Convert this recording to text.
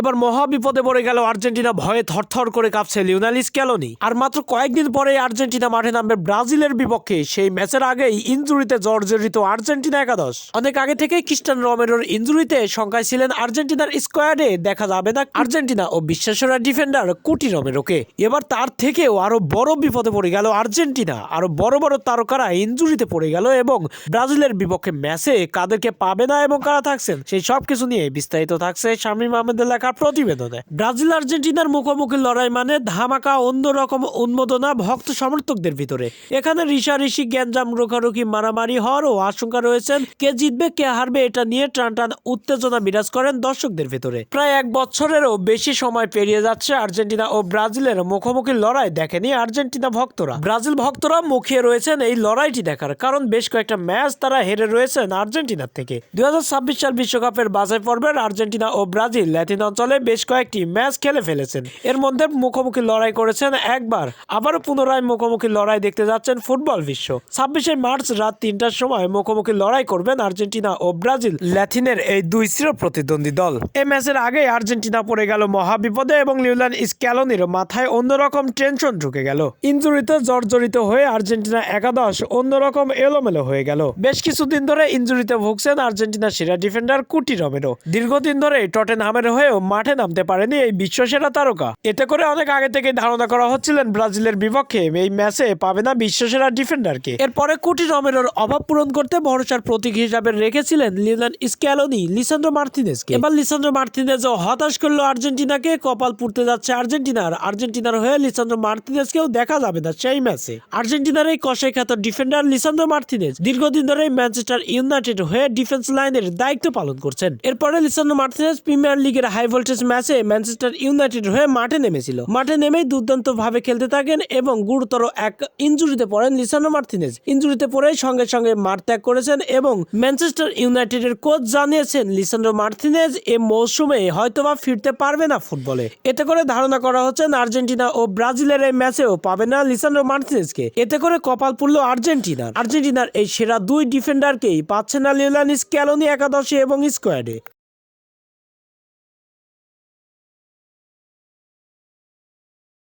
এবার মহা বিপদে পড়ে গেল আর্জেন্টিনা, ভয়ে থরথর করে কাঁপছে লিওনাল স্ক্যালোনি আর মাত্র কয়েকদিন পরে আর্জেন্টিনা মাঠে নামবে ব্রাজিলের বিপক্ষে। সেই ম্যাচের আগেই ইঞ্জুরিতে জর্জরিত আর্জেন্টিনা একাদশ। অনেক আগে থেকেই খ্রিস্টান রমেরোর ইঞ্জুরিতে শঙ্কায় ছিলেন আর্জেন্টিনার স্কোয়াডে। দেখা যাবে না আর্জেন্টিনা ও বিশ্বাসরা ডিফেন্ডার কুটি রমেরোকে। এবার তার থেকেও আরও বড় বিপদে পড়ে গেল আর্জেন্টিনা। আরও বড় বড় তারকারা ইঞ্জুরিতে পড়ে গেল এবং ব্রাজিলের বিপক্ষে ম্যাচে কাদেরকে পাবে না এবং কারা থাকছেন, সেই সব কিছু নিয়ে বিস্তারিত থাকছে শামীম আহমেদের লেখার প্রতিবেদনে। ব্রাজিল আর্জেন্টিনার মুখোমুখি লড়াই মানে ধামাকা অন্যরকম উন্মোদনা ভক্ত সমর্থকদের ভিতরে। এখানে ঋষাঋষি গ্যাঞ্জাম রোখারুখি মারামারি হওয়ারও আশঙ্কা রয়েছেন কে জিতবে, কে হারবে এটা নিয়ে টান টান উত্তেজনা বিরাজ করেন দর্শকদের ভিতরে। প্রায় এক বছরেরও বেশি সময় পেরিয়ে যাচ্ছে আর্জেন্টিনা ও ব্রাজিলের মুখোমুখি লড়াই, দেখেনি আর্জেন্টিনা ভক্তরা। ব্রাজিল ভক্তরা মুখিয়ে রয়েছেন এই লড়াইটি দেখার, কারণ বেশ কয়েকটা ম্যাচ তারা হেরে রয়েছেন আর্জেন্টিনার থেকে। দুই হাজার ছাব্বিশ সাল বিশ্বকাপের বাছাই পর্বের আর্জেন্টিনা ও ব্রাজিল ল্যাটিন অঞ্চলে বেশ কয়েকটি ম্যাচ খেলে ফেলেছেন। এর মধ্যে মুখোমুখি লড়াই করেছেন একবার আবারও পুনরায় মুখোমুখি লড়াই দেখতে যাচ্ছেন ফুটবল বিশ্ব। ছাব্বিশে মার্চ রাত তিনটার সময় মুখোমুখি লড়াই করবেন আর্জেন্টিনা ও ব্রাজিল। ল্যাটিনের এই দুই চির প্রতিদ্বন্দ্বী দল। এই ম্যাচের আগে আর্জেন্টিনা পড়ে গেল মহাবিপদে এবং লিওলান স্ক্যালোনির মাথায় অন্যরকম টেনশন ঢুকে গেল। ইঞ্জুরিতে জর্জরিত হয়ে আর্জেন্টিনা একাদশ অন্যরকম এলোমেলো হয়ে গেল। বেশ কিছুদিন ধরে ইঞ্জুরিতে ভুগছেন আর্জেন্টিনার সেরা ডিফেন্ডার কুটি রমেরো। দীর্ঘদিন ধরে টটেনহামের হয়েও মাঠে নামতে পারেনি এই বিশ্বসেরা তারকা। এতে করে অনেক আগে থেকে ধারণা করা হচ্ছিলেন ব্রাজিলের বিপক্ষে এই ম্যাচে পাবে না বিশ্বসেরা ডিফেন্ডারকে। এরপরে কুটি রমেরোর অভাব পূরণ করতে ভরসার প্রতীক হিসাবে রেখেছিলেন লিওনাল স্ক্যালোনি, লিসান্দ্রো মার্টিনেজকে এবার লিসান্দ্রো মার্টিনেজও হতাশ করল আর্জেন্টিনাকে, কপাল পুড়তে যাচ্ছে আর্জেন্টিনার। আর্জেন্টিনার হয়ে লিসান্দ্রো মার্টিনেজকেও দেখা যাবে না সেই ম্যাচে। আর্জেন্টিনার এই কষাই খ্যাত ডিফেন্ডার লিসান্দ্রো মার্টিনেজ দীর্ঘদিন ধরে ম্যানচেস্টার ইউনাইটেড হয়ে ডিফেন্স লাইনের দায়িত্ব পালন করছেন। এরপরে লিসান্দ্রো মার্টিনেজ প্রিমিয়ার লিগের হাই ভোল্টেজ ম্যাচে ম্যানচেস্টার ইউনাইটেড হয়ে মাঠে নেমেছিল। মাঠে নেমেই দুর্দান্ত ভাবে খেলতে থাকেন এবং গুরুতর এক ইনজুরিতে পড়েন লিসান্ড্রো মার্টিনেজ ইঞ্জুরিতে পড়েই সঙ্গে সঙ্গে মাঠ ত্যাগ করেছেন এবং ম্যানচেস্টার ইউনাইটেডের কোচ জানিয়েছেন লিসান্ড্রো মার্টিনেজ এ মৌসুমে হয়তোবা ফিরতে পারবে না ফুটবলে। এতে করে ধারণা করা হচ্ছে আর্জেন্টিনা ও ব্রাজিলের এই ম্যাচেও পাবে না লিসান্ড্রো মার্টিনেজকে এতে করে কপাল পুড়ল আর্জেন্টিনার। আর্জেন্টিনার এই সেরা দুই ডিফেন্ডারকেই পাচ্ছে না লিওলানিস ক্যালোনি একাদশে এবং স্কোয়াডে